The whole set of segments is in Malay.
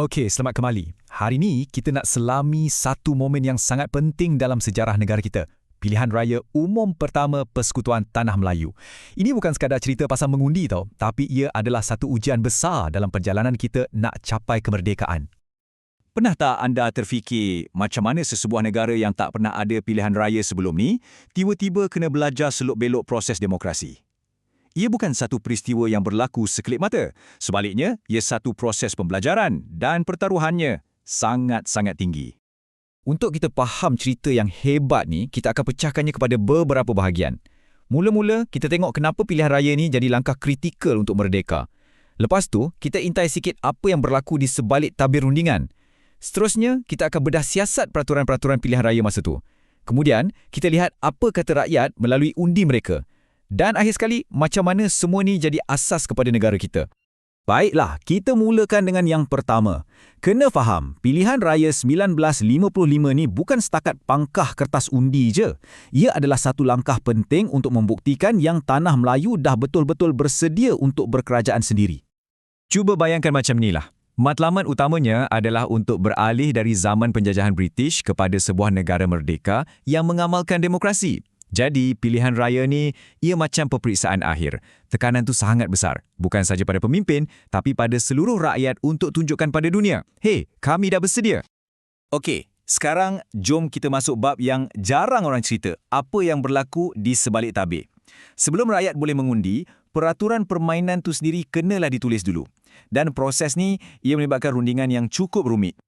Okey, selamat kembali. Hari ini kita nak selami satu momen yang sangat penting dalam sejarah negara kita. Pilihan Raya Umum Pertama Persekutuan Tanah Melayu. Ini bukan sekadar cerita pasal mengundi tau, tapi ia adalah satu ujian besar dalam perjalanan kita nak capai kemerdekaan. Pernah tak anda terfikir macam mana sesebuah negara yang tak pernah ada pilihan raya sebelum ni, tiba-tiba kena belajar selok-belok proses demokrasi? Ia bukan satu peristiwa yang berlaku sekelip mata. Sebaliknya, ia satu proses pembelajaran dan pertaruhannya sangat-sangat tinggi. Untuk kita faham cerita yang hebat ni, kita akan pecahkannya kepada beberapa bahagian. Mula-mula, kita tengok kenapa pilihan raya ni jadi langkah kritikal untuk merdeka. Lepas tu, kita intai sikit apa yang berlaku di sebalik tabir rundingan. Seterusnya, kita akan bedah siasat peraturan-peraturan pilihan raya masa tu. Kemudian, kita lihat apa kata rakyat melalui undi mereka. Dan akhir sekali, macam mana semua ni jadi asas kepada negara kita. Baiklah, kita mulakan dengan yang pertama. Kena faham, pilihan raya 1955 ni bukan setakat pangkah kertas undi je. Ia adalah satu langkah penting untuk membuktikan yang tanah Melayu dah betul-betul bersedia untuk berkerajaan sendiri. Cuba bayangkan macam inilah. Matlamat utamanya adalah untuk beralih dari zaman penjajahan British kepada sebuah negara merdeka yang mengamalkan demokrasi. Jadi, pilihan raya ni, ia macam peperiksaan akhir. Tekanan tu sangat besar. Bukan saja pada pemimpin, tapi pada seluruh rakyat untuk tunjukkan pada dunia. Hei, kami dah bersedia. Okey, sekarang jom kita masuk bab yang jarang orang cerita. Apa yang berlaku di sebalik tabir. Sebelum rakyat boleh mengundi, peraturan permainan tu sendiri kenalah ditulis dulu. Dan proses ni, ia melibatkan rundingan yang cukup rumit.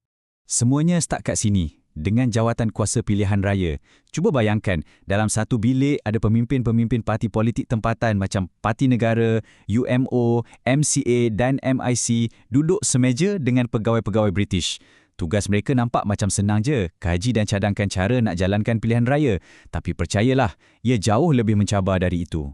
Semuanya start kat sini dengan jawatan kuasa pilihan raya. Cuba bayangkan, dalam satu bilik ada pemimpin-pemimpin parti politik tempatan macam Parti Negara, UMO, MCA dan MIC duduk semeja dengan pegawai-pegawai British. Tugas mereka nampak macam senang je, kaji dan cadangkan cara nak jalankan pilihan raya. Tapi percayalah, ia jauh lebih mencabar dari itu.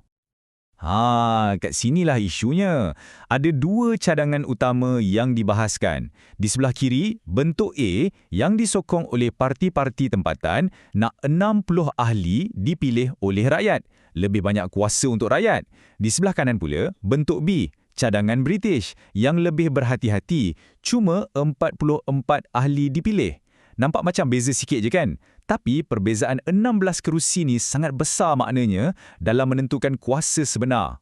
Ha, kat sinilah isunya. Ada dua cadangan utama yang dibahaskan. Di sebelah kiri, bentuk A yang disokong oleh parti-parti tempatan nak 60 ahli dipilih oleh rakyat. Lebih banyak kuasa untuk rakyat. Di sebelah kanan pula, bentuk B, cadangan British yang lebih berhati-hati. Cuma 44 ahli dipilih. Nampak macam beza sikit je kan? Tapi perbezaan 16 kerusi ni sangat besar maknanya dalam menentukan kuasa sebenar.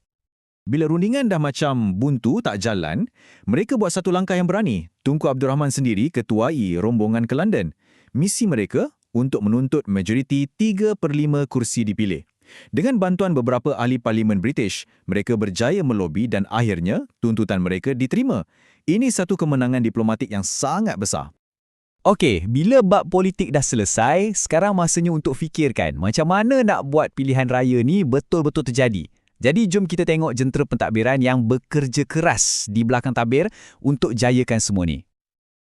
Bila rundingan dah macam buntu tak jalan, mereka buat satu langkah yang berani. Tunku Abdul Rahman sendiri ketuai rombongan ke London. Misi mereka untuk menuntut majoriti 3 per 5 kursi dipilih. Dengan bantuan beberapa ahli parlimen British, mereka berjaya melobi dan akhirnya tuntutan mereka diterima. Ini satu kemenangan diplomatik yang sangat besar. Okey, bila bab politik dah selesai, sekarang masanya untuk fikirkan macam mana nak buat pilihan raya ni betul-betul terjadi. Jadi jom kita tengok jentera pentadbiran yang bekerja keras di belakang tabir untuk jayakan semua ni.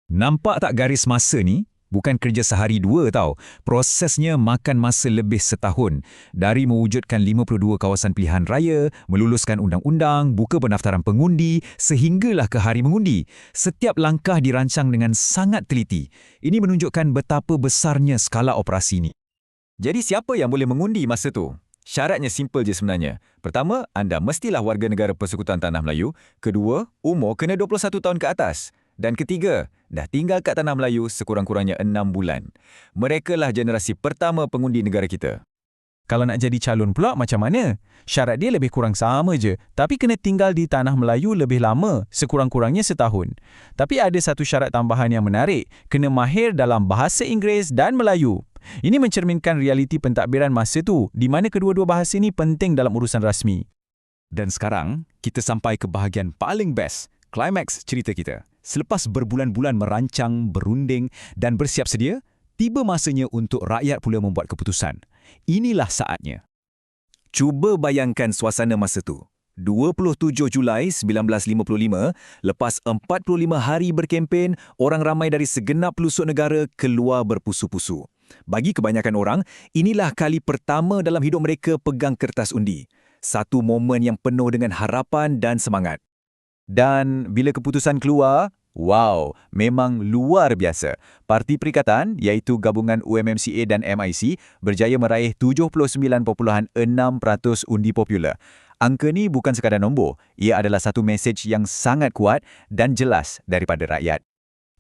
Nampak tak garis masa ni? Bukan kerja sehari dua tau. Prosesnya makan masa lebih setahun. Dari mewujudkan 52 kawasan pilihan raya, meluluskan undang-undang, buka pendaftaran pengundi, sehinggalah ke hari mengundi. Setiap langkah dirancang dengan sangat teliti. Ini menunjukkan betapa besarnya skala operasi ini. Jadi siapa yang boleh mengundi masa tu? Syaratnya simple je sebenarnya. Pertama, anda mestilah warga negara Persekutuan Tanah Melayu. Kedua, umur kena 21 tahun ke atas. Dan ketiga, dah tinggal kat Tanah Melayu sekurang-kurangnya enam bulan. Mereka lah generasi pertama pengundi negara kita. Kalau nak jadi calon pula macam mana? Syarat dia lebih kurang sama je, tapi kena tinggal di Tanah Melayu lebih lama, sekurang-kurangnya setahun. Tapi ada satu syarat tambahan yang menarik, kena mahir dalam bahasa Inggeris dan Melayu. Ini mencerminkan realiti pentadbiran masa tu, di mana kedua-dua bahasa ini penting dalam urusan rasmi. Dan sekarang, kita sampai ke bahagian paling best, klimaks cerita kita. Selepas berbulan-bulan merancang, berunding dan bersiap sedia, tiba masanya untuk rakyat pula membuat keputusan. Inilah saatnya. Cuba bayangkan suasana masa tu. 27 Julai 1955, lepas 45 hari berkempen, orang ramai dari segenap pelosok negara keluar berpusu-pusu. Bagi kebanyakan orang, inilah kali pertama dalam hidup mereka pegang kertas undi. Satu momen yang penuh dengan harapan dan semangat. Dan bila keputusan keluar, wow, memang luar biasa. Parti Perikatan, iaitu gabungan UMMCA dan MIC, berjaya meraih 79.6% undi popular. Angka ni bukan sekadar nombor, ia adalah satu mesej yang sangat kuat dan jelas daripada rakyat.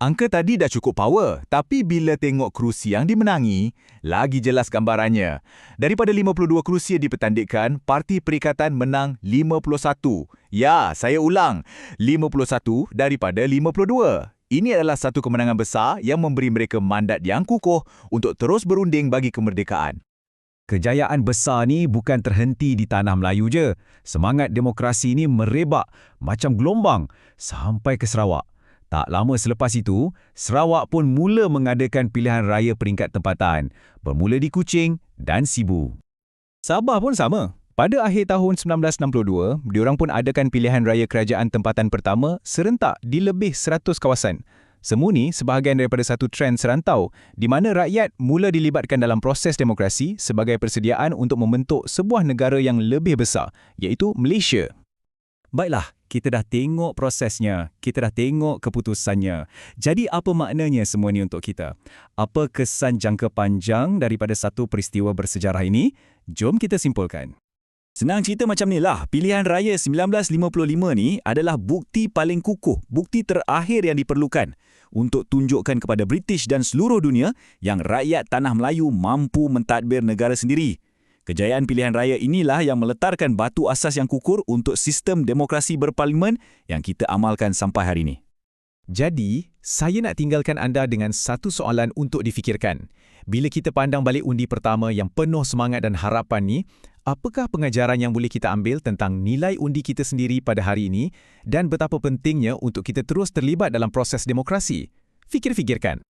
Angka tadi dah cukup power, tapi bila tengok kerusi yang dimenangi, lagi jelas gambarannya. Daripada 52 kerusi yang dipertandingkan, Parti Perikatan menang 51. Ya, saya ulang, 51 daripada 52. Ini adalah satu kemenangan besar yang memberi mereka mandat yang kukuh untuk terus berunding bagi kemerdekaan. Kejayaan besar ni bukan terhenti di tanah Melayu je. Semangat demokrasi ni merebak macam gelombang sampai ke Sarawak. Tak lama selepas itu, Sarawak pun mula mengadakan pilihan raya peringkat tempatan, bermula di Kuching dan Sibu. Sabah pun sama. Pada akhir tahun 1962, diorang pun adakan pilihan raya kerajaan tempatan pertama serentak di lebih 100 kawasan. Semua ni sebahagian daripada satu trend serantau di mana rakyat mula dilibatkan dalam proses demokrasi sebagai persediaan untuk membentuk sebuah negara yang lebih besar, iaitu Malaysia. Baiklah, kita dah tengok prosesnya, kita dah tengok keputusannya. Jadi apa maknanya semua ni untuk kita? Apa kesan jangka panjang daripada satu peristiwa bersejarah ini? Jom kita simpulkan. Senang cerita macam ni lah, pilihan raya 1955 ni adalah bukti paling kukuh, bukti terakhir yang diperlukan untuk tunjukkan kepada British dan seluruh dunia yang rakyat Tanah Melayu mampu mentadbir negara sendiri. Kejayaan pilihan raya inilah yang meletarkan batu asas yang kukur untuk sistem demokrasi berparlimen yang kita amalkan sampai hari ini. Jadi, saya nak tinggalkan anda dengan satu soalan untuk difikirkan. Bila kita pandang balik undi pertama yang penuh semangat dan harapan ni, apakah pengajaran yang boleh kita ambil tentang nilai undi kita sendiri pada hari ini dan betapa pentingnya untuk kita terus terlibat dalam proses demokrasi? Fikir-fikirkan.